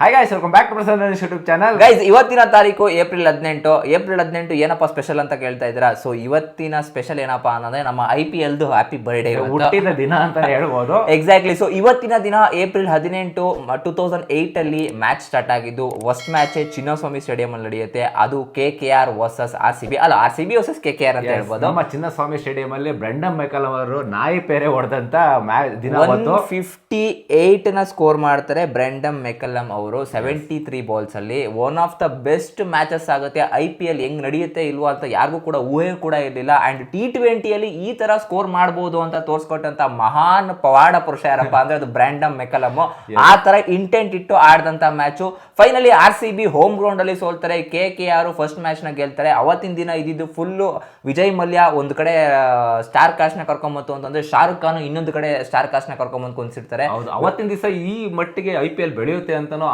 Hi guys welcome back to Prasad YouTube channel guys ಇವತ್ತಿನ ತಾರೀಕು April ಹದಿನೆಂಟು. April ಹದಿನೆಂಟು ಏನಪ್ಪ ಸ್ಪೆಷಲ್ ಅಂತ ಕೇಳ್ತಾ ಇದ್ದೀರಾ? ಸೊ ಇವತ್ತಿನ ಸ್ಪೆಷಲ್ ಏನಪ್ಪಾ ಅನ್ನೋದೇ ನಮ್ಮ ಐ ಪಿ ಎಲ್ದು ಹ್ಯಾಪಿ ಬರ್ಡೇ ಹುಟ್ಟಿದ ದಿನ ಅಂತ ಹೇಳ್ಬೋದು. ಎಕ್ಸಾಕ್ಟ್ಲಿ ಸೊ ಇವತ್ತಿನ ದಿನ ಏಪ್ರಿಲ್ ಹದಿನೆಂಟು ಟೂ ತೌಸಂಡ್ ಏಟ್ ಅಲ್ಲಿ ಮ್ಯಾಚ್ ಸ್ಟಾರ್ಟ್ ಆಗಿದ್ದು ಫಸ್ಟ್ ಮ್ಯಾಚ್ ಚಿನ್ನಸ್ವಾಮಿ ಸ್ಟೇಡಿಯಂ ಅಲ್ಲಿ ನಡೆಯುತ್ತೆ. ಅದು K K R versus R C B ಅಲ್ಲ R C B versus K K R ಅಂತ ಹೇಳ್ಬೋದು. ನಮ್ಮ ಚಿನ್ನಸ್ವಾಮಿ ಸ್ಟೇಡಿಯಂ ಅಲ್ಲಿ ಬ್ರೆಂಡಮ್ ಮೆಕಲ್ ಅವರು ನಾಯಿ ಪೇರೆ ಹೊಡೆದಂತ ದಿನ ಫಿಫ್ಟಿ ಏಟ್ನ ಸ್ಕೋರ್ ಮಾಡ್ತಾರೆ ಬ್ರೆಂಡಮ್ ಮೆಕಲಂ ಅವರು seventy three ಬಾಲ್ಸಲ್ಲಿ one of the best matches ಆಗುತ್ತೆ. ಐ ಪಿ ಎಲ್ ಹೆಂಗ್ ನಡೆಯುತ್ತೆ ಇಲ್ವಾ ಅಂತ ಯಾರಿಗೂ ಕೂಡ ಊಹೆ ಕೂಡ ಇರಲಿಲ್ಲ. ಅಂಡ್ ಟಿ ಟ್ವೆಂಟಿಯಲ್ಲಿ ಈ ತರ ಸ್ಕೋರ್ ಮಾಡ್ಬೋದು ಅಂತ ತೋರಿಸ್ಕೊಟ್ಟಂಥ ಮಹಾನ್ ಪವಾಡ ಪುರುಷ ಯಾರಪ್ಪ ಅಂದ್ರೆ ಅದು ಬ್ರ್ಯಾಂಡಮ್ ಮೆಕಲಮ್. ಆ ತರ ಇಂಟೆಂಟ್ ಇಟ್ಟು ಆಡಿದಂಥ match finally R C B home ಗ್ರೌಂಡಲ್ಲಿ ಸೋಲ್ತಾರೆ. ಕೆ ಕೆ ಆರ್ ಫಸ್ಟ್ ಮ್ಯಾಚ್ನ ಗೆಲ್ತಾರೆ. ಅವತ್ತಿನ ದಿನ ಇದ್ದಿದ್ದು ಫುಲ್ಲು ವಿಜಯ್ ಮಲ್ಯ ಒಂದು ಕಡೆ ಸ್ಟಾರ್ ಕಾಸ್ಟ್ನ ನ ಕರ್ಕೊಂಬತ್ತು ಅಂತಂದ್ರೆ ಶಾರುಖ್ ಖಾನ್ ಇನ್ನೊಂದು ಕಡೆ ಸ್ಟಾರ್ ಕಾಸ್ಟ್ನ ನ ಕರ್ಕೊಂಬಂದು ಕುಂತಿರ್ತಾರೆ ಹೌದು. ಅವತ್ತಿನ ದಿವಸ ಈ ಮಟ್ಟಿಗೆ ಐ ಪಿ ಎಲ್ ಬೆಳೆಯುತ್ತೆ ಅಂತಾನು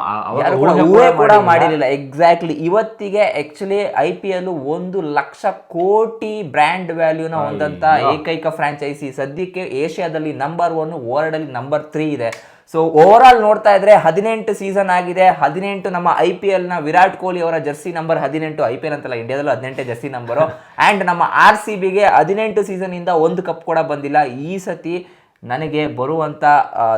ಊಹೆ ಕೂಡ ಮಾಡಿರಲಿಲ್ಲ. ಎಕ್ಸಾಕ್ಟ್ಲಿ ಇವತ್ತಿಗೆ ಆಕ್ಚುಲಿ ಐ ಪಿ ಎಲ್ ಒಂದು ಲಕ್ಷ ಕೋಟಿ ಬ್ರ್ಯಾಂಡ್ ವ್ಯಾಲ್ಯೂನ ಹೊಂದಂತ ಏಕೈಕ ಫ್ರಾಂಚೈಸಿ ಸದ್ಯಕ್ಕೆ ಏಷ್ಯಾದಲ್ಲಿ ನಂಬರ್ ಒನ್ ವರ್ಲ್ಡ್ ಅಲ್ಲಿ ನಂಬರ್ ತ್ರೀ ಇದೆ. ಸೊ ಓವರ್ ಆಲ್ ನೋಡ್ತಾ ಇದ್ರೆ ಹದಿನೆಂಟು ಸೀಸನ್ ಆಗಿದೆ. ಹದಿನೆಂಟು ನಮ್ಮ ಐ ಪಿ ಎಲ್ನ ವಿರಾಟ್ ಕೊಹ್ಲಿ ಅವರ ಜರ್ಸಿ ನಂಬರ್ ಹದಿನೆಂಟು. ಐ ಪಿ ಎಲ್ ಅಂತಲ್ಲ ಇಂಡಿಯಾದಲ್ಲಿ ಹದಿನೆಂಟೇ ಜರ್ಸಿ ನಂಬರು ಅಂಡ್ ನಮ್ಮ ಆರ್ ಸಿ ಬಿಗೆ ಹದಿನೆಂಟು ಸೀಸನ್ ಇಂದ ಒಂದು ಕಪ್ ಕೂಡ ಬಂದಿಲ್ಲ. ಈ ಸತಿ ನನಗೆ ಬರುವಂತ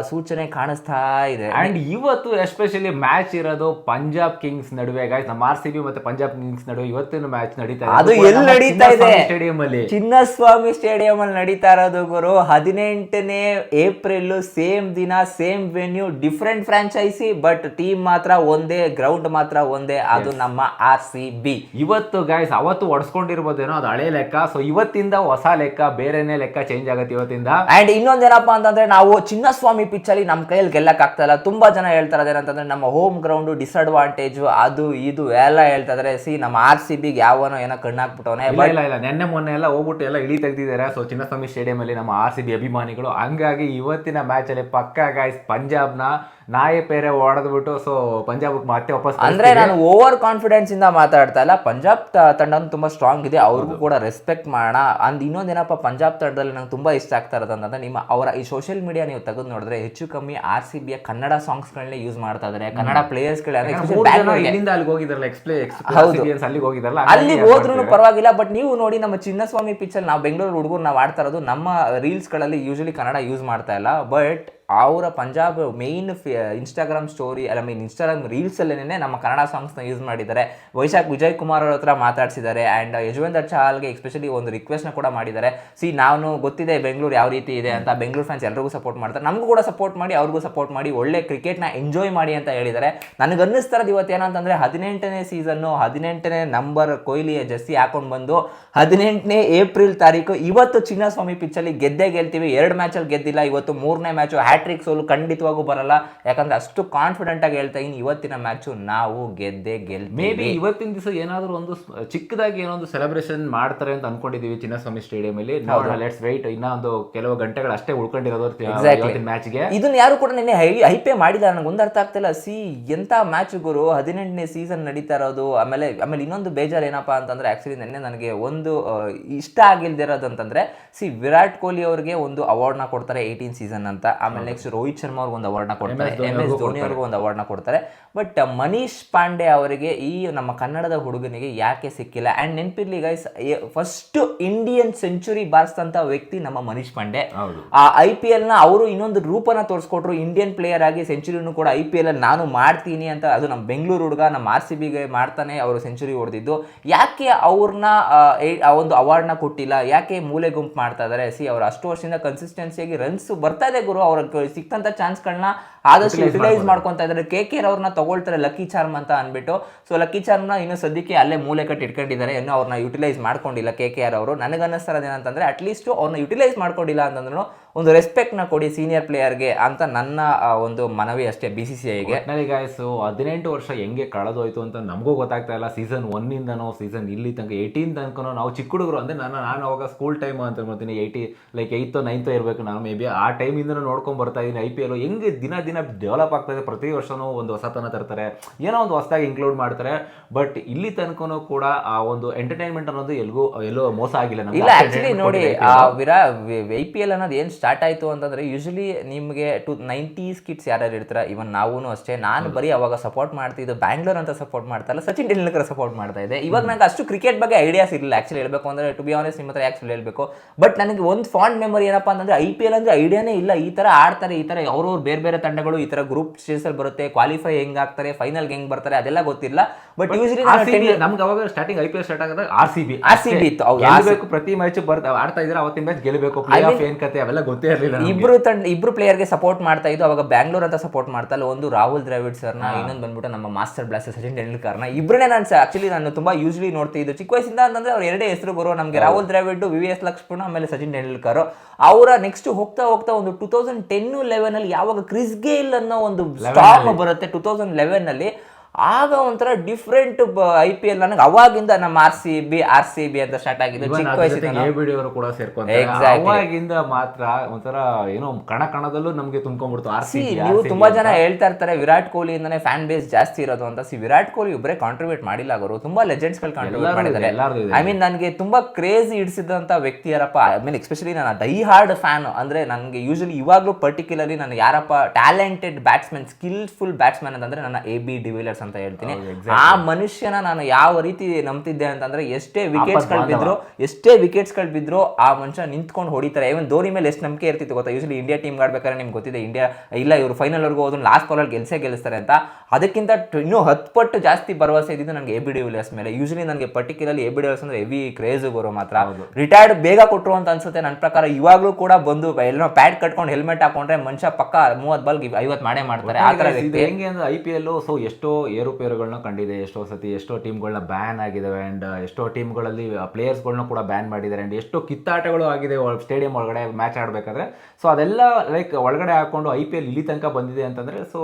ಸೂಚನೆ ಕಾಣಿಸ್ತಾ ಇದೆ. ಅಂಡ್ ಇವತ್ತು ಎಸ್ಪೆಷಲಿ ಮ್ಯಾಚ್ ಇರೋದು ಪಂಜಾಬ್ ಕಿಂಗ್ಸ್ ನಡುವೆ ಗಾಯ್ಸ್ ನಮ್ಮ ಆರ್ ಸಿ ಬಿ ಮತ್ತೆ ಪಂಜಾಬ್ ಕಿಂಗ್ಸ್ ನಡುವೆ ಇವತ್ತಿನ ಮ್ಯಾಚ್ ನಡೀತಾ ಅದು ಎಲ್ಲಿ ನಡೀತಾ ಇದೆ? ಸ್ಟೇಡಿಯಂ ಅಲ್ಲಿ ಚಿನ್ನಸ್ವಾಮಿ ಸ್ಟೇಡಿಯಂ ಅಲ್ಲಿ ನಡೀತಾ ಇರೋದು ಗುರು. ಹದಿನೆಂಟನೇ ಏಪ್ರಿಲ್ ಸೇಮ್ ದಿನ same venue different franchise but team ಮಾತ್ರ ಒಂದೇ ಗ್ರೌಂಡ್ ಮಾತ್ರ ಒಂದೇ. ಅದು ನಮ್ಮ ಆರ್ ಸಿ ಬಿ ಇವತ್ತು ಗಾಯ್ಸ್ ಅವತ್ತು ಒಡ್ಸ್ಕೊಂಡಿರ್ಬೋದೇನೋ ಅದು ಹಳೆ ಲೆಕ್ಕ. ಸೊ ಇವತ್ತಿಂದ ಹೊಸ ಲೆಕ್ಕ ಬೇರೆನೇ ಲೆಕ್ಕ ಚೇಂಜ್ ಆಗುತ್ತೆ ಇವತ್ತಿಂದ. ಅಂಡ್ ಇನ್ನೊಂದೇನಪ್ಪ ಅಂತಂದ್ರೆ ನಾವು ಚಿನ್ನಸ್ವಾಮಿ ಪಿಚ್ ಅಲ್ಲಿ ನಮ್ಮ ಕೈಯಲ್ಲಿ ಗೆಲ್ಲಕ್ ಆಗ್ತಾ ಇಲ್ಲ. ತುಂಬಾ ಜನ ಹೇಳ್ತಾರೆ ಅದೇನಂತಂದ್ರೆ ನಮ್ಮ ಹೋಮ್ ಗ್ರೌಂಡ್ ಡಿಸ್ಅಡ್ವಾಂಟೇಜ್ ಅದು ಇದು ಎಲ್ಲ ಹೇಳ್ತಾ ಇದ್ರೆ ಸಿ ನಮ್ಮ ಆರ್ ಸಿ ಬಿಗೆ ಯಾವನೋ ಏನೋ ಕಣ್ಣಾಕ್ಬಿಟ್ಟವನೆ. ಇಲ್ಲ ಇಲ್ಲ ನೆನ್ನೆ ಮೊನ್ನೆ ಎಲ್ಲ ಹೋಗ್ಬಿಟ್ಟು ಎಲ್ಲ ಇಳಿ ತೆಗ್ದಿದ್ದಾರೆ. ಸೊ ಚಿನ್ನಸ್ವಾಮಿ ಸ್ಟೇಡಿಯಂ ಅಲ್ಲಿ ನಮ್ಮ ಆರ್ ಸಿ ಬಿ ಅಭಿಮಾನಿಗಳು. ಹಂಗಾಗಿ ಇವತ್ತಿನ ಮ್ಯಾಚ್ ಅಲ್ಲಿ ಪಕ್ಕ ಗಾಯ್ಸ್ ಪಂಜಾಬ್ನ ನಾಯಿ ಪೇರೆ ಓಡದ್ಬಿಟ್ಟು ಸೊ ಪಂಜಾಬ್ ಮತ್ತೆ ವಾಪಸ್ ಅಂದ್ರೆ ನಾನು ಓವರ್ ಕಾನ್ಫಿಡೆನ್ಸ್ ಇಂದ ಮಾತಾಡ್ತಾ ಇಲ್ಲ. ಪಂಜಾಬ್ ತಂಡ ತುಂಬಾ ಸ್ಟ್ರಾಂಗ್ ಇದೆ. ಅವ್ರಿಗೂ ಕೂಡ ರೆಸ್ಪೆಕ್ಟ್ ಮಾಡೋಣ. ಅಂದ್ ಇನ್ನೊಂದೇನಪ್ಪ ಪಂಜಾಬ್ ತಂಡದಲ್ಲಿ ನಂಗೆ ತುಂಬಾ ಇಷ್ಟ ಆಗ್ತಾ ಇರೋದು ಅಂತಂದ್ರೆ ನಿಮ್ಮ ಅವರ ಈ ಸೋಷಿಯಲ್ ಮೀಡಿಯಾ ನೀವು ತೆಗೆದು ನೋಡಿದ್ರೆ ಹೆಚ್ಚು ಕಮ್ಮಿ ಆರ್ ಸಿ ಬಿಯ ಕನ್ನಡ ಸಾಂಗ್ಸ್ ಗಳನ್ನೇ ಯೂಸ್ ಮಾಡ್ತಾ ಇದಾರೆ. ಕನ್ನಡ ಪ್ಲೇಯರ್ಸ್ ಇಲ್ಲಿಂದ ಅಲ್ಲಿಗೆ ಹೋಗಿದ್ರಲ್ಲ ಅಲ್ಲಿಗೆ ಹೋಗಿದ್ರಲ್ಲ ಅಲ್ಲಿ ಹೋದ್ರೂ ಪರವಾಗಿಲ್ಲ ಬಟ್ ನೀವು ನೋಡಿ ನಮ್ಮ ಚಿನ್ನಸ್ವಾಮಿ ಪಿಚ್ಚಲ್ಲಿ ನಾವು ಬೆಂಗಳೂರು ಹುಡುಗರು ನಾವು ಆಡ್ತಾ ಇರೋದು ನಮ್ಮ ರೀಲ್ಸ್ಗಳಲ್ಲಿ ಯೂಶಲಿ ಕನ್ನಡ ಯೂಸ್ ಮಾಡ್ತಾ ಇಲ್ಲ. ಬಟ್ ಅವರ Punjab main Instagram story I mean Instagram reels ಅಲ್ಲೇನೆ ನಮ್ಮ ಕನ್ನಡ ಸಾಂಗ್ಸ್ನ ಯೂಸ್ ಮಾಡಿದ್ದಾರೆ. ವೈಶಾಖ್ ವಿಜಯ್ ಕುಮಾರ್ ಅವ್ರ ಹತ್ರ ಮಾತಾಡ್ಸಿದ್ದಾರೆ ಆ್ಯಂಡ್ ಚಹಲ್ಗೆ ಎಸ್ಪೆಷಲಿ ಒಂದು ರಿಕ್ವೆಸ್ಟ್ನ ಕೂಡ ಮಾಡಿದ್ದಾರೆ. ಸಿ ನಾನು ಗೊತ್ತಿದೆ ಬೆಂಗಳೂರು ಯಾವ ರೀತಿ ಇದೆ ಅಂತ ಬೆಂಗಳೂರು ಫ್ಯಾನ್ಸ್ ಎಲ್ಲರಿಗೂ ಸಪೋರ್ಟ್ ಮಾಡ್ತಾರೆ. ನಮಗೂ ಕೂಡ ಸಪೋರ್ಟ್ ಮಾಡಿ, ಅವ್ರಿಗೂ ಸಪೋರ್ಟ್ ಮಾಡಿ, ಒಳ್ಳೆ ಕ್ರಿಕೆಟ್ನ ಎಂಜಾಯ್ ಮಾಡಿ ಅಂತ ಹೇಳಿದ್ದಾರೆ. ನನಗೆ ಅನ್ನಿಸ್ತಾರದು ಇವತ್ತು ಏನಂತಂದ್ರೆ ಹದಿನೆಂಟನೇ ಸೀಸನ್ನು ಹದಿನೆಂಟನೇ ನಂಬರ್ ಕೊಹ್ಲಿಯ ಜರ್ಸಿ ಹಾಕೊಂಡು ಬಂದು ಹದಿನೆಂಟನೇ ಏಪ್ರಿಲ್ ತಾರೀಕು ಇವತ್ತು ಚಿನ್ನಸ್ವಾಮಿ ಪಿಚ್ಚಲ್ಲಿ ಗೆದ್ದೇ ಗೆಲ್ತೀವಿ. ಎರಡು ಮ್ಯಾಚಲ್ಲಿ ಗೆದ್ದಿಲ್ಲ, ಇವತ್ತು ಮೂರನೇ ಮ್ಯಾಚು ಹ್ಯಾಟ್ರಿಕ್ ಸೋಲು ಖಂಡಿತವಾಗೂ ಬರಲ್ಲ. ಯಾಕಂದ್ರೆ ಅಷ್ಟು ಕಾನ್ಫಿಡೆಂಟ್ ಆಗಿ ಹೇಳ್ತಾ ಇದ್ದೀನಿ ಇವತ್ತಿನ ಮ್ಯಾಚು ನಾವು ಗೆದ್ದೇ ಮೇ ಗೆಲ್ತೀವಿ. ಬಿ ಇವತ್ತಿನ ದಿವಸ ಏನಾದರೂ ಒಂದು ಚಿಕ್ಕದಾಗಿ ಏನೊಂದು ಸೆಲೆಬ್ರೇಷನ್ ಮಾಡ್ತಾರೆ ಅಂತ ಅನ್ಕೊಂಡಿದೀವಿ ಚಿನ್ನಸ್ವಾಮಿ ಸ್ಟೇಡಿಯಂ ಅಲ್ಲಿ. ಲೆಟ್ಸ್ ವೆಯ್ಟ್ ಇನ್ನ ಒಂದು ಕೆಲವು ಗಂಟೆಗಳು ಅಷ್ಟೇ ಉಳ್ಕೊಂಡಿರೋದು ಮ್ಯಾಚ್ಗೆ ಇದನ್ನ ಯಾರು ಕೂಡ ನಿನ್ನೆ ಹೈ ಹೈಪೇ ಮಾಡಿಲ್ಲ ನನಗೆ ಒಂದು ಅರ್ಥ ಆಗ್ತಿಲ್ಲ ಸಿ ಎಂತ ಮ್ಯಾಚ್ ಗುರು? ಹದಿನೆಂಟನೇ ಸೀಸನ್ ನಡೀತಾ ಇರೋದು. ಆಮೇಲೆ ಆಮೇಲೆ ಇನ್ನೊಂದು ಬೇಜಾರು ಏನಪ್ಪ ಅಂತಂದ್ರೆ ಆಕ್ಚುಲಿ ನಿನ್ನೆ ನನಗೆ ಒಂದು ಇಷ್ಟ ಆಗಿಲ್ದಿರೋದಂತಂದ್ರೆ ಸಿ ವಿರಾಟ್ ಕೊಹ್ಲಿ ಅವರಿಗೆ ಒಂದು ಅವಾರ್ಡ್ನ ಕೊಡ್ತಾರೆ ಏಯ್ಟೀನ್ ಸೀಸನ್ ಅಂತ. ಆಮೇಲೆ ನೆಕ್ಸ್ಟ್ ರೋಹಿತ್ ಶರ್ಮಾ ಅವ್ರಿಗೆ ಒಂದು ಅವಾರ್ಡ್ನ ಕೊಡ್ತಾರೆ ಎಂ ಎಸ್ ಧೋನಿ ಅವ್ರಿಗೂ ಒಂದು ಅವಾರ್ಡ್ನ ಕೊಡ್ತಾರೆ. ಬಟ್ ಮನೀಶ್ ಪಾಂಡೆ ಅವರಿಗೆ ಈ ನಮ್ಮ ಕನ್ನಡದ ಹುಡುಗನಿಗೆ ಯಾಕೆ ಸಿಕ್ಕಿಲ್ಲ? ಅಂಡ್ ನೆನಪಿರ್ಲಿ ಗೈಸ್ ಫಸ್ಟ್ ಇಂಡಿಯನ್ ಸೆಂಚುರಿ ಬಾರಿಸಿದಂಥ ವ್ಯಕ್ತಿ ನಮ್ಮ ಮನೀಶ್ ಪಾಂಡೆ ಆ ಐ ಪಿ ಎಲ್ನ ನ ಅವರು ಇನ್ನೊಂದು ರೂಪನ ತೋರಿಸ್ಕೊಟ್ರು. ಇಂಡಿಯನ್ ಪ್ಲೇಯರ್ ಆಗಿ ಸೆಂಚುರಿನೂ ಕೂಡ ಐ ಪಿ ಎಲ್ ಅಲ್ಲಿ ನಾನು ಮಾಡ್ತೀನಿ ಅಂತ ಅದು ನಮ್ಮ ಬೆಂಗಳೂರು ಹುಡುಗ ನಮ್ಮ ಆರ್ ಸಿ ಬಿಗೆ ಮಾಡ್ತಾನೆ ಅವರು ಸೆಂಚುರಿ ಹೊಡೆದಿದ್ದು. ಯಾಕೆ ಅವ್ರನ್ನ ಆ ಒಂದು ಅವಾರ್ಡ್ನ ಕೊಟ್ಟಿಲ್ಲ? ಯಾಕೆ ಮೂಲೆ ಗುಂಪು ಮಾಡ್ತಾ ಇದ್ದಾರೆ ಸಿ ಅವರು ಅಷ್ಟು ವರ್ಷದಿಂದ ಕನ್ಸಿಸ್ಟೆನ್ಸಿಯಾಗಿ ರನ್ಸ್ ಬರ್ತಾ ಇದೆ ಗುರು. ಅವ್ರ ಸಿಕ್ತಂತ ಚಾನ್ಸ್ಗಳನ್ನ ಆದಷ್ಟು ಯುಟಿಲೈಸ್ ಮಾಡ್ಕೊಂತ ಇದ್ದಾರೆ ಕೆ ಕೆ ಅವ್ರನ್ನ ತಗೊಳ್ತಾರೆ ಲಕ್ಕಿ ಚಾರ್ಮ್ ಅಂತ ಅಂದ್ಬಿಟ್ಟು. ಸೊ ಲಕ್ಕಿ ಚಾರ್ಮ್ನ ಇನ್ನು ಸದ್ಯಕ್ಕೆ ಅಲ್ಲೇ ಮೂಲೆ ಕಟ್ಟಿ ಇಟ್ಕೊಂಡಿದ್ದಾರೆ. ಇನ್ನೂ ಅವ್ರನ್ನ ಯುಟಿಲೈಸ್ ಮಾಡ್ಕೊಂಡಿಲ್ಲ ಕೆ ಕೆ ಆರ್ ಅವರು. ನನಗೆ ಅನ್ನಿಸ್ತಾರದು ಏನಂತಂದ್ರೆ ಅಟ್ಲೀಸ್ಟ್ ಅವ್ರನ್ನ ಯುಟಿಲೈಸ್ ಮಾಡ್ಕೊಂಡಿಲ್ಲ ಅಂತಂದ್ರೂ ಒಂದು ರೆಸ್ಪೆಕ್ಟ್ನ ಕೊಡಿ ಸೀನಿಯರ್ ಪ್ಲೇಯರ್ಗೆ ಅಂತ ನನ್ನ ಒಂದು ಮನವಿ ಅಷ್ಟೇ ಬಿ ಸಿ ಸಿ ಐಗೆ ಗಾಯಸು ಹದಿನೆಂಟು ವರ್ಷ ಹೆಂಗೆ ಕಳೆದೋಯ್ತು ಅಂತ ನಮಗೂ ಗೊತ್ತಾಗ್ತಾ ಇಲ್ಲ. ಸೀಸನ್ ಒನ್ನಿಂದನೋ ಸೀಸನ್ ಇಲ್ಲಿ ತನಕ ಏಯ್ಟೀನ್ ತನಕನೋ ನಾವು ಚಿಕ್ಕ ಹುಡುಗರು ಅಂದ್ರೆ ನಾನು ನಾನು ಅವಾಗ ಸ್ಕೂಲ್ ಟೈಮ್ ಅಂತ ಮಾಡ್ತೀನಿ ಏಯ್ಟಿ ಲೈಕ್ ಏಯ್ತೋ ನೈನ್ತೋ ಇರಬೇಕು ನಾನು ಮೇ ಬಿ ಆ ಟೈಮಿಂದನೂ ನೋಡ್ಕೊಂಡು ಬರ್ತಾ ಇದ್ದೀನಿ ಐ ಪಿ ಎಲ್ ಹೆಂಗೆ ದಿನ ದಿನ ಡೆವಲಪ್ ಆಗ್ತಾ ಇದೆ. ಪ್ರತಿ ವರ್ಷನೂ ಒಂದು ಹೊಸತನ ತರ್ತಾರೆ. ಏನೋ ಒಂದು ಹೊಸದಾಗಿ ಇನ್ಕ್ಲೂಡ್ ಮಾಡ್ತಾರೆ. ಬಟ್ ಇಲ್ಲಿ ತನಕನೂ ಕೂಡ ಆ ಒಂದು ಎಂಟರ್ಟೈನ್ಮೆಂಟ್ ಅನ್ನೋದು ಎಲ್ಗೂ ಎಲ್ಲೋ ಮೋಸ ಆಗಿಲ್ಲ. ನಮಗೆ ಇಲ್ಲ ಆ್ಯಕ್ಚುಲಿ ನೋಡಿ. ವಿರಾ ಐ ಪಿ ಎಲ್ ಅನ್ನೋದು ಏನು ಸ್ಟಾರ್ಟ್ ಆಯಿತು ಅಂತಂದರೆ ಯೂಶಲಿ ನಿಮಗೆ ಟು ನೈಂಟೀಸ್ ಕಿಡ್ಸ್ ಯಾರ್ಯಾರು ಇರ್ತಾರೆ ಇವನ್ ನಾವೂ ಅಷ್ಟೇ. ನಾನು ಬರೀ ಅವಾಗ ಸಪೋರ್ಟ್ ಮಾಡ್ತಿದ್ದು ಬ್ಯಾಂಗ್ಳೂರ್ ಅಂತ ಸಪೋರ್ಟ್ ಮಾಡ್ತಾ ಇಲ್ಲ ಸಚಿನ್ ತೆಂಡೂಲ್ಕರ್ ಸಪೋರ್ಟ್ ಮಾಡ್ತಾ ಇದೆ ಇವಾಗ ನಂಗೆ ಅಷ್ಟು ಕ್ರಿಕೆಟ್ ಬಗ್ಗೆ ಐಡಿಯಾಸ್ ಇರಲಿಲ್ಲ. ಆ್ಯಕ್ಚುಲಿ ಹೇಳಬೇಕು ಅಂದರೆ ಟು ಬಿ ಆನೆಸ್ಟ್ ನಿಮ್ಮ ಹತ್ರ ಆ್ಯಕ್ಚುಲಿ ಹೇಳಬೇಕು? ಬಟ್ ನನಗೆ ಒಂದು ಫಾಂಡ್ ಮೆಮೊರಿ ಏನಪ್ಪ ಅಂತಂದರೆ ಐ ಪಿ ಎಲ್ ಅಂದರೆ ಐಡಿಯಾನೇ ಇಲ್ಲ. ಈ ಥರ ಆಡ್ತಾರೆ ಈ ಥರ ಅವ್ರವ್ರು ಬೇರೆ ಬೇರೆ ತಂಡಗಳು ಈ ಥರ ಗ್ರೂಪ್ ಸ್ಟೇಜಲ್ಲಿ ಬರುತ್ತೆ ಕ್ವಾಲಿಫೈ ಹೆಂಗೆ ಆಗ್ತಾರೆ ಫೈನಲ್ಗೆ ಹೆಂಗೆ ಬರ್ತಾರೆ ಅದೆಲ್ಲ ಗೊತ್ತಿಲ್ಲ. ಬಟ್ ಯೂಶಲಿ ನಮ್ಗೆ ಅವಾಗ starting I P L start ಆದಾಗ ಆರ್ ಸಿ ಬಿ ಆರ್ ಇತ್ತು, ಬಿ ಇತ್ತು ಪ್ರತಿ ಮ್ಯಾಚ್ ಬರ್ತಾ ಆಡ್ತಾ ಇದ್ರೆ ಅವತ್ತಿನ ಮ್ಯಾಚ್ ಗೆಲ್ಲಬೇಕು ಪ್ಲೇ ಆಫ್ ಏನು ಕತೆ ಅವೆಲ್ಲ ಗೊತ್ತೇ ಇರಲಿಲ್ಲ ಇಬ್ರು ತಂಡ ಇಬ್ರು ಪ್ಲೇಯರ್ಗೆ ಸಪೋರ್ಟ್ ಮಾಡ್ತಾ ಇದ್ದು ಅವಾಗ ಬ್ಯಾಂಗ್ಳೂರ್ ಅಂತ ಸಪೋರ್ಟ್ ಮಾಡ್ತಾ ಇಲ್ಲ ಒಂದು ರಾಹುಲ್ ದ್ರಾವಿಡ್ ಸರ್ನ ಇನ್ನೊಂದು ಬಂದ್ಬಿಟ್ಟು ನಮ್ಮ ಮಾಸ್ಟರ್ ಬ್ಲಾಸ್ಟರ್ ಸಚಿನ್ ಟೆಂಡೂಲ್ಕರ್ನ ಇಬ್ಬರನ್ನೇ ನಾನು ಆಕ್ಚುಲಿ ನಾನು ತುಂಬಾ ಯೂಸ್ಲಿ ನೋಡ್ತಿದ್ದು ಚಿಕ್ಕ ವಯಸ್ಸಿಂದ ಅಂತಂದ್ರೆ ಅವ್ರ ಎರಡೇ ಹೆಸರು ಬರೋ ನಮಗೆ ರಾಹುಲ್ ದ್ರಾವಿಡ್ ವಿ ಎಸ್ ಲಕ್ಷ್ಮಣ ಆಮೇಲೆ ಸಚಿನ್ ತೆಂಡೂಲ್ಕರ್ ಅವರ ನೆಕ್ಸ್ಟ್ ಹೋಗ್ತಾ ಹೋಗ್ತಾ ಒಂದು ಟೂ ತೌಸಂಡ್ ಟೆನ್ ಲೆವೆನ್ ಅಲ್ಲಿ ಯಾವಾಗ ಕ್ರಿಸ್ ಗೇಲ್ ಅನ್ನೋ ಒಂದು ಸ್ಟಾಮ್ ಬರುತ್ತೆ ಟೂ ತೌಸಂಡ್ ಲೆವೆನ್ ಅಲ್ಲಿ. ಆಗ ಒಂಥರ ಡಿಫ್ರೆಂಟ್ ಐ ಪಿ ಎಲ್ ನನಗೆ ಅವಾಗಿಂದ ನಮ್ಮ R C B R C B ಅಂತ ಸ್ಟಾರ್ಟ್ ಆಗಿದ್ದು ಚಿಕ್ಕ ವಯಸ್ಸಿನ ಕೂಡ. ಅವಾಗಿಂದ ಮಾತ್ರ ಒಂಥರ ಏನೋ ಕಣ ಕಣದಲ್ಲೂ ನಮಗೆ ತುಂಬ್ಕೊಂಡ್ಬಿಡ್ತು ಆರ್ ಸಿ ನೀವು ತುಂಬಾ ಜನ ಹೇಳ್ತಾ ಇರ್ತಾರೆ ವಿರಾಟ್ ಕೊಹ್ಲಿ ಕೊಹ್ಲಿಯಿಂದನೇ ಫ್ಯಾನ್ ಬೇಸ್ ಜಾಸ್ತಿ ಇರೋದು ಅಂತ. ಸಿ ವಿರಾಟ್ ಕೊಹ್ಲಿ ಒಬ್ಬರೇ ಕಾಂಟ್ರಿಬ್ಯೂಟ್ ಮಾಡಿಲ್ಲ ಅವರು. ತುಂಬಾ ಲೆಜೆಂಡ್ಸ್ಗಳು ಕಾಂಟ್ರಿಬ್ಯೂಟ್ ಮಾಡಿದ್ದಾರೆ. ಐ ಮೀನ್ ನನಗೆ ತುಂಬಾ ಕ್ರೇಜ್ ಇಡಿಸಿದಂತ ವ್ಯಕ್ತಿ ಯಾರಪ್ಪ ಐ ಮೀನ್ ಎಸ್ಪೆಷಲಿ ನಾನು ಡೈ ಹಾರ್ಡ್ ಫ್ಯಾನ್ ಅಂದ್ರೆ ನನಗೆ ಯೂಶಲಿ ಇವಾಗಲೂ ಪರ್ಟಿಕ್ಯುಲರ್ಲಿ ನಾನು ಯಾರಪ್ಪ ಟ್ಯಾಲೆಂಟೆಡ್ ಬ್ಯಾಟ್ಸ್ಮನ್ ಸ್ಕಿಲ್ಫುಲ್ ಬ್ಯಾಟ್ಸ್ಮನ್ ಅಂತಂದ್ರೆ ನನ್ನ ಎ ಬಿ ಡಿವಿಲರ್ಸ್ ಅಂತ ಹೇಳ್ತೀನಿ. ಆ ಮನುಷ್ಯನ ನಾನು ಯಾವ ರೀತಿ ನಂಬ್ತಿದ್ದೆ ಅಂತಂದ್ರೆ ಎಷ್ಟೇ ವಿಕೆಟ್ಸ್ಗಳು ಬಿದ್ರು ಎಷ್ಟೇ ವಿಕೆಟ್ಸ್ಗಳು ಬಿದ್ರು ಆ ಮನುಷ್ಯ ನಿಂತ್ಕೊಂಡು ಹೊಡಿತಾರೆ. ಇವನ್ ಧೋನಿ ಮೇಲೆ ಎಷ್ಟು ನಂಬಿಕೆ ಇರ್ತಿತ್ತು ಗೊತ್ತಾ? ಯೂಶಲಿ ಇಂಡಿಯಾ ಟೀಮ್ ಆಡ್ಬೇಕಾದ್ರೆ ನಿಮ್ಗೆ ಗೊತ್ತಿದೆ ಇಂಡಿಯಾ ಇಲ್ಲ ಇವರು ಫೈನಲ್ ವರ್ಗೂ ಹೋದ್ರು ಲಾಸ್ಟ್ ಬಾಲಲ್ಲಿ ಗೆಲ್ಸೇ ಗೆಲ್ಲಿಸ್ತಾರೆ ಅಂತ. ಅದಕ್ಕಿಂತ ಇನ್ನೂ ಹತ್ತು ಪಟ್ಟು ಜಾಸ್ತಿ ಭರವಸೆ ಇದ್ದಿದ್ದು ನನಗೆ ಎ ಬಿ ಡಿವಿಲಿಯರ್ಸ್ ಮೇಲೆ. ಯೂಶಲಿ ನನಗೆ particularly A B de Villiers ಅಂದ್ರೆ ಹೆವಿ ಕ್ರೇಜ್ ಬರೋ ಮಾತ್ರ. ರಿಟೈರ್ಡ್ ಬೇಗ ಕೊಟ್ಟರು ಅಂತ ಅನ್ಸುತ್ತೆ ನನ್ನ ಪ್ರಕಾರ. ಇವಾಗಲೂ ಕೂಡ ಬಂದು ಎಲ್ಲೋ ಪ್ಯಾಡ್ ಕಟ್ಕೊಂಡು ಹೆಲ್ಮೆಟ್ ಹಾಕೊಂಡ್ರೆ ಮನುಷ್ಯ ಪಕ್ಕ ಮೂವತ್ತು ಬಾಲ್ ಐವತ್ತು ಮಾಡೇ ಮಾಡ್ತಾರೆ. ಆ ಥರ ಹೆಂಗೆ ಅಂದ್ರೆ ಐ ಪಿ ಎಲ್ ಸೊ ಎಷ್ಟೋ ಏರುಪೇರುಗಳನ್ನ ಕಂಡಿದೆ. ಎಷ್ಟೋ ಸತಿ ಎಷ್ಟೋ ಟೀಮ್ಗಳನ್ನ ಬ್ಯಾನ್ ಆಗಿದ್ದಾವೆ ಆ್ಯಂಡ್ ಎಷ್ಟೋ ಟೀಮ್ಗಳಲ್ಲಿ ಪ್ಲೇಯರ್ಸ್ಗಳನ್ನ ಕೂಡ ಬ್ಯಾನ್ ಮಾಡಿದ್ದಾರೆ ಆ್ಯಂಡ್ ಎಷ್ಟೋ ಕಿತ್ತಾಟಗಳು ಆಗಿದೆ ಸ್ಟೇಡಿಯಂ ಒಳಗಡೆ ಮ್ಯಾಚ್ ಆಡಬೇಕಾದ್ರೆ. ಸೊ ಅದೆಲ್ಲ ಲೈಕ್ ಒಳಗಡೆ ಹಾಕೊಂಡು ಐ ಪಿ ಎಲ್ ಇಲ್ಲಿ ತನಕ ಬಂದಿದೆ ಅಂತಂದ್ರೆ ಸೊ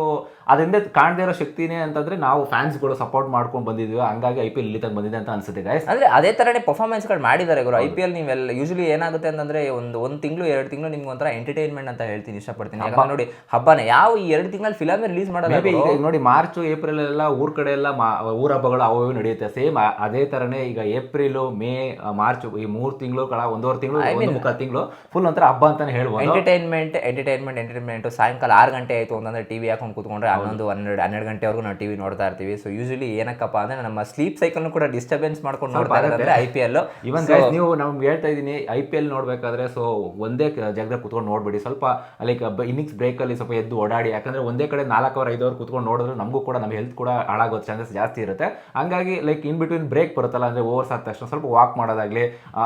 ಅದರಿಂದ ಕಾಣದೇ ಇರೋ ಶಕ್ತಿನೇ ಅಂತಂದ್ರೆ ನಾವು ಫ್ಯಾನ್ಸ್ಗಳು ಸಪೋರ್ಟ್ ಮಾಡ್ಕೊಂಡು ಬಂದಿದ್ದೀವಿ ಹಂಗಾಗಿ ಐ ಪಿ ಎಲ್ ಇಲ್ಲಿ ತನಕ ಬಂದಿದೆ ಅಂತ ಅನ್ಸುತ್ತೆ ಗೈಸ್ ಅಂದರೆ ಅದೇ ಥರನೇ ಪರ್ಫಾರ್ಮೆನ್ಸ್ಗಳು ಗಳು ಮಾಡಿದ್ದಾರೆ ಗುರು. ಐ ಪಿ ಎಲ್ ನೀವೆಲ್ಲ ಯೂಶಲಿ ಏನಾಗುತ್ತೆ ಅಂತಂದರೆ ಒಂದು ಒಂದು ತಿಂಗಳು ಎರಡು ತಿಂಗಳು ನಿಮ್ಗೆ ಒಂಥರ ಎಂಟರ್ಟೈನ್ಮೆಂಟ್ ಅಂತ ಹೇಳ್ತೀನಿ ಇಷ್ಟಪಡ್ತೀನಿ. ನೋಡಿ ಹಬ್ಬನೇ. ಯಾವ ಈ ಎರಡು ತಿಂಗಳಲ್ಲಿ ಫಿಲಮ್ ರಿಲೀಸ್ ಮಾಡೋದು ನೋಡಿ ಮಾರ್ಚ್ ಏಪ್ರಿಲ್ ಎಲ್ಲ ಊರ ಕಡೆ ಎಲ್ಲ ಮಾ- ಊರ ಹಬ್ಬಗಳು ಅವು ನಡೆಯುತ್ತೆ. ಸೇಮ್ ಅದೇ ತರನೇ ಈಗ ಏಪ್ರಿಲ್ ಮೇ ಮಾರ್ಚ್ ಈ ಮೂರು ತಿಂಗಳು ಕಳ ಒಂದೂವರೆ ತಿಂಗಳು ಒಂದು ಮುಕ್ಕಾಲು ತಿಂಗಳು ಫುಲ್ ಒಂಥರ ಹಬ್ಬ ಅಂತಾನೆ ಹೇಳ್ಬೋದು. ಎಂಟರ್ಟೈನ್ಮೆಂಟ್ ಎಂಟರ್ಟೈನ್ಮೆಂಟ್ ಎಂಟರ್ಟೈನ್ಮೆಂಟ್ ಸಾಯಂಕಾಲ ಆರು ಗಂಟೆ ಆಯಿತು ಅಂತಂದ್ರೆ ಟಿವಿ ಹಾಕೊಂಡು ಕೂತ್ಕೊಂಡ್ರೆ ಹನ್ನೊಂದು ಹನ್ನೆರಡು ಹನ್ನೆರಡು ಗಂಟೆವರೆಗೂ ನಾವು ಟಿವಿ ನೋಡ್ತಾ ಇರ್ತೀವಿ. ಸೊ ಯೂಶಲಿ ಏನಕ್ಕಪ್ಪ ಅಂದ್ರೆ ನಮ್ಮ ಸ್ಲೀಪ್ ಸೈಕಲ್ ಕೂಡ ಡಿಸ್ಟರ್ಬೆನ್ಸ್ ಮಾಡ್ಕೊಂಡು ನೋಡ್ತಾ ಇದ್ದಾರೆ ಐ ಪಿ ಎಲ್ ಇವನ್ ನೀವು ನಮ್ಗೆ ಹೇಳ್ತಾ ಇದೀನಿ ಐ ಪಿ ಎಲ್ ನೋಡ್ಬೇಕಾದ್ರೆ ಸೊ ಒಂದೇ ಜಾಗದಾಗ ಕುತ್ಕೊಂಡು ನೋಡ್ಬಿಡಿ. ಸ್ವಲ್ಪ ಲೈಕ್ ಇನ್ನಿಂಗ್ಸ್ ಬ್ರೇಕ್ ಅಲ್ಲಿ ಸ್ವಲ್ಪ ಎದ್ದು ಓಡಾಡಿ. ಯಾಕಂದ್ರೆ ಒಂದೇ ಕಡೆ ನಾಲ್ಕು ಅವರ್ ಐದು ಅವರ್ ಕುತ್ಕೊಂಡು ನೋಡಿದ್ರೆ ನಮಗೂ ಕೂಡ ನಮ್ಮ ಹೆಲ್ತ್ ಕೂಡ ಹಾಳಾಗೋ ಚಾನ್ಸಸ್ ಜಾಸ್ತಿ ಇರುತ್ತೆ. ಹಂಗಾಗಿ ಲೈಕ್ ಇನ್ ಬಿಟ್ವೀನ್ ಬ್ರೇಕ್ ಬರುತ್ತಲ್ಲ ಅಂದ್ರೆ ಓವರ್ಸ್ ಆದ ತಕ್ಷಣ ಸ್ವಲ್ಪ ವಾಕ್ ಮಾಡೋದಾಗ್ಲಿ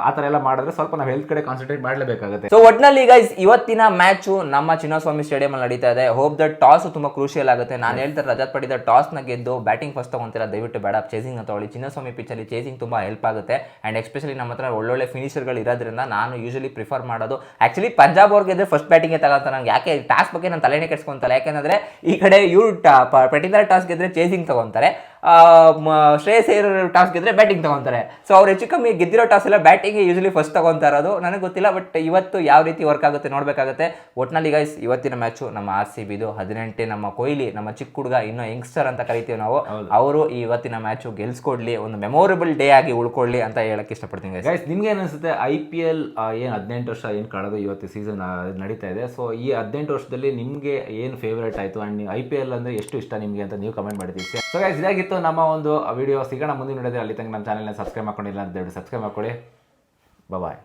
ಆ ಥರ ಎಲ್ಲ ಮಾಡಿದ್ರೆ ಸ್ವಲ್ಪ ನಾವು ಹೆಲ್ತ್ ಕಡೆ ಕಾನ್ಸಂಟ್ರೇಟ್ ಮಾಡಲೇಬೇಕಾಗುತ್ತೆ. ಸೊ ಒಟ್ನಲ್ಲಿ ಈಗ ಇವತ್ತಿನ ಮ್ಯಾಚು ನಮ್ಮ ಚಿನ್ನಸ್ವಾಮಿ ಸ್ಟೇಡಿಯಂ ಅಲ್ಲಿ ನಡೀತಾ ಇದೆ. ಹೋಪ್ ದಟ್ ಟಾಸ್ ತುಂಬಾ ಕ್ರೂಷಿಯಲ್ ಆಗುತ್ತೆ. ನಾನು ಹೇಳ್ತಾರೆ ರಜತ್ ಪಡಿದ ಟಾಸ್ನ ಗೆದ್ದು ಬ್ಯಾಟಿಂಗ್ ಫಸ್ಟ್ ತಗೊಂತೀರಾ? ದಯವಿಟ್ಟು ಬೇಡ. ಚೇಸಿಂಗ್ ತಗೊಳ್ಳಿ ಚಿನ್ನಸ್ವಾಮಿ ಪಿಚ್ಚಲ್ಲಿ ಅಲ್ಲಿ ಚೇಸಿಂಗ್ ತುಂಬಾ ಹೆಲ್ಪ್ ಆಗುತ್ತೆ. ಅಂಡ್ ಎಸ್ಪೆಷಲಿ ನಮ್ಮ ಹತ್ರ ಒಳ್ಳೊಳ್ಳೆ ಫಿನಿಷರ್ಗಳು ಇರೋದ್ರಿಂದ ನಾನು ಯೂಶಲಿ ಪ್ರಿಫರ್ ಮಾಡೋದು. ಆಕ್ಚುಲಿ ಪಂಜಾಬ್ ಅವ್ರಿಗೆ ಇದ್ರೆ ಫಸ್ಟ್ ಬ್ಯಾಟಿಂಗ್ ತಗೊಂತ ನಂಗೆ ಯಾಕೆ ಟಾಸ್ ಬಗ್ಗೆ ನಾನು ತಲೆನೇ ಕೆಡ್ಸ್ಕೊಂತಲ್ಲ. ಯಾಕೆಂದ್ರೆ ಈ ಕಡೆ ಇವ್ರು ಪರ್ಟಿಕ್ಯುಲರ್ ಟಾಸ್ ಗೆದ್ರೆ ಚೇಸಿಂಗ್ ತಗೊಂತಾರೆ. ಆ, ಮ- ಶ್ರೇಯಸ್ ಏರ್ ಟಾಸ್ ಗೆದ್ರೆ ಬ್ಯಾಟಿಂಗ್ ತಗೊಂತಾರೆ. ಸೊ ಅವ್ರು ಹೆಚ್ಚು ಕಮ್ಮಿ ಗೆದ್ದಿರೋ ಟಾಸ್ ಎಲ್ಲ ಬ್ಯಾಟಿಂಗ್ ಯೂಸ್ಲಿ ಫಸ್ಟ್ ತಗೊಂತಾ ಇರೋದು. ನನಗೆ ಗೊತ್ತಿಲ್ಲ ಬಟ್ ಇವತ್ತು ಯಾವ ರೀತಿ ವರ್ಕ್ ಆಗುತ್ತೆ ನೋಡಬೇಕಾಗುತ್ತೆ. ಒಟ್ನಲ್ಲಿ ಗೈಸ್ ಇವತ್ತಿನ ಮ್ಯಾಚು ನಮ್ಮ ಆರ್ ಸಿ ಬಿದು ಹದಿನೆಂಟೇ ನಮ್ಮ ಕೊಹ್ಲಿ ನಮ್ಮ ಚಿಕ್ಕ ಹುಡುಗ ಇನ್ನೂ ಯಂಗ್ಸ್ಟರ್ ಅಂತ ಕರಿತೀವಿ ನಾವು. ಅವರು ಈ ಇವತ್ತಿನ ಮ್ಯಾಚು ಗೆಲ್ಸ್ಕೊಡ್ಲಿ ಒಂದು ಮೆಮೊರೇಬಲ್ ಡೇ ಆಗಿ ಉಳ್ಕೊಳ್ಳಿ ಅಂತ ಹೇಳಕ್ ಇಷ್ಟಪಡ್ತೀನಿ ಗೈಸ್ ಗೈಸ್ ನಿಮ್ಗೆ ಏನು ಅನ್ಸುತ್ತೆ ಐ ಪಿ ಎಲ್ ಏನು ಹದಿನೆಂಟು ವರ್ಷ ಏನು ಕಳೆದು ಇವತ್ತು ಸೀಸನ್ ನಡೀತಾ ಇದೆ. ಸೊ ಈ ಹದಿನೆಂಟು ವರ್ಷದಲ್ಲಿ ನಿಮಗೆ ಏನು ಫೇವ್ರೇಟ್ ಆಯಿತು? ಆ್ಯಂಡ್ ಐ ಪಿ ಎಲ್ ಅಂದರೆ ಎಷ್ಟು ಇಷ್ಟ ನಿಮಗೆ ಅಂತ ನೀವು ಕಮೆಂಟ್ ಮಾಡಿದ್ದೀವಿ ಸೊ ಗೈಸ್ ಇದಾಗಿತ್ತು ನಮ್ಮ ಒಂದು ವಿಡಿಯೋ ಸಿಗೋಣ, ಮುಂದಿನ ನೋಡಿದ್ರೆ ಅಲ್ಲಿ. ತನಕ ನಮ್ಮ ಚಾನಲ್ನ ಸಬ್ಸ್ಕ್ರೈಬ್ ಮಾಡ್ಕೊಂಡಿಲ್ಲ ಅಂತ ದಯವಿಟ್ಟು ಸಬ್ಸ್ಕ್ರೈಬ್ ಮಾಡ್ಕೊಳ್ಳಿ. ಬಾಯ್